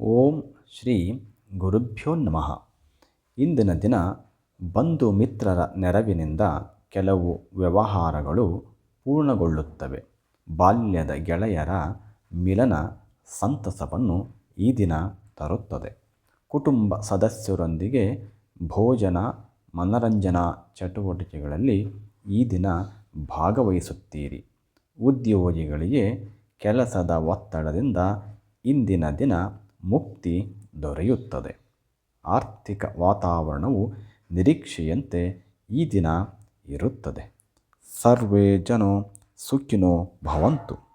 ಓಂ ಶ್ರೀ ಗುರುಭ್ಯೋ ನಮಃ. ಇಂದಿನ ದಿನ ಬಂಧು ಮಿತ್ರರ ನೆರವಿನಿಂದ ಕೆಲವು ವ್ಯವಹಾರಗಳು ಪೂರ್ಣಗೊಳ್ಳುತ್ತವೆ. ಬಾಲ್ಯದ ಗೆಳೆಯರ ಮಿಲನ ಸಂತಸವನ್ನು ಈ ದಿನ ತರುತ್ತದೆ. ಕುಟುಂಬ ಸದಸ್ಯರೊಂದಿಗೆ ಭೋಜನ, ಮನರಂಜನಾ ಚಟುವಟಿಕೆಗಳಲ್ಲಿ ಈ ದಿನ ಭಾಗವಹಿಸುತ್ತೀರಿ. ಉದ್ಯೋಗಿಗಳಿಗೆ ಕೆಲಸದ ಒತ್ತಡದಿಂದ ಇಂದಿನ ದಿನ ಮುಕ್ತಿ ದೊರೆಯುತ್ತದೆ. ಆರ್ಥಿಕ ವಾತಾವರಣವು ನಿರೀಕ್ಷೆಯಂತೆ ಈ ದಿನ ಇರುತ್ತದೆ. ಸರ್ವೇ ಜನೋ ಸುಖಿನೋ ಭವಂತು.